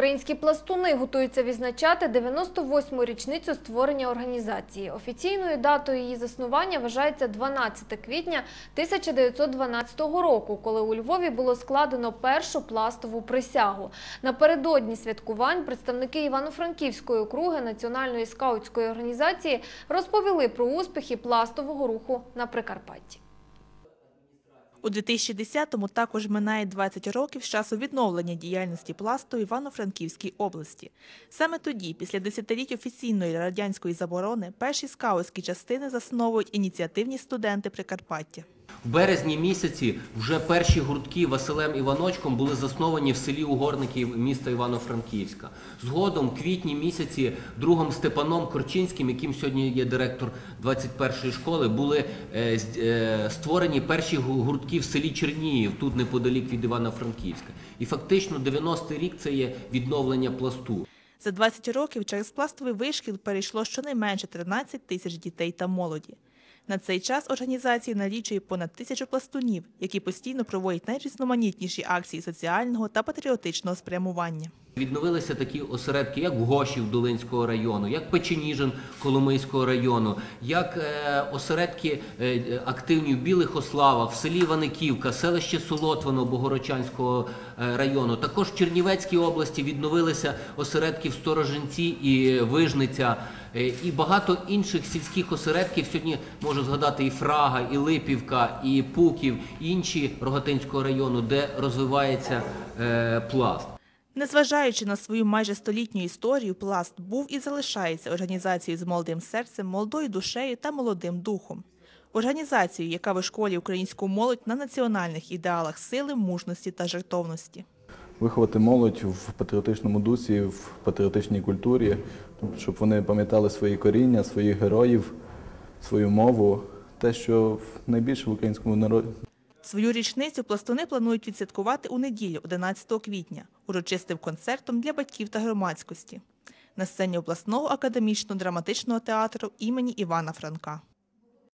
Українські пластуни готуються відзначати 98-му річницю створення організації. Офіційною датою її заснування вважається 12 квітня 1912 року, коли у Львові було складено першу пластову присягу. Напередодні святкувань представники Івано-Франківської округи Національної скаутської організації розповіли про успіхи пластового руху на Прикарпатті. У 2010-му також минає 20 років з часу відновлення діяльності пласту в Івано-Франківській області. Саме тоді, після десятиліть офіційної радянської заборони, перші скаутські частини засновують ініціативні студенти Прикарпаття. В березні місяці вже перші гуртки Василем Іваночком були засновані в селі Угорники міста Івано-Франківська. Згодом, квітні місяці, другом Степаном Корчинським, яким сьогодні є директор 21-ї школи, були е, е, створені перші гуртки в селі Черніїв, тут неподалік від Івано-Франківська. І фактично 90-й рік це є відновлення пласту. За 20 років через пластовий вишкіл перейшло щонайменше 13 тисяч дітей та молоді. На цей час організація налічує понад тисячу пластунів, які постійно проводять найрізноманітніші акції соціального та патріотичного спрямування. Відновилися такі осередки, як Гошів Долинського району, як Печеніжин Коломийського району, як е, осередки е, активні в Білих Ославах, в селі Іваниківка, селище Солотвино Богородчанського е, району. Також в Чернівецькій області відновилися осередки в Сторожинці і Вижниця. Е, І багато інших сільських осередків сьогодні можу згадати і Фрага, і Липівка, і Пуків, і інші Рогатинського району, де розвивається е, пласт. Незважаючи на свою майже столітню історію, пласт був і залишається організацією з молодим серцем, молодою душею та молодим духом. Організацією, яка вишколює українську молодь на національних ідеалах сили, мужності та жертовності. Виховати молодь в патріотичному дусі, в патріотичній культурі, щоб вони пам'ятали свої коріння, своїх героїв, свою мову, те, що найбільше в українському народі. Свою річницю пластуни планують відсвяткувати у неділю, 11 квітня, урочистим концертом для батьків та громадськості на сцені обласного академічно-драматичного театру імені Івана Франка.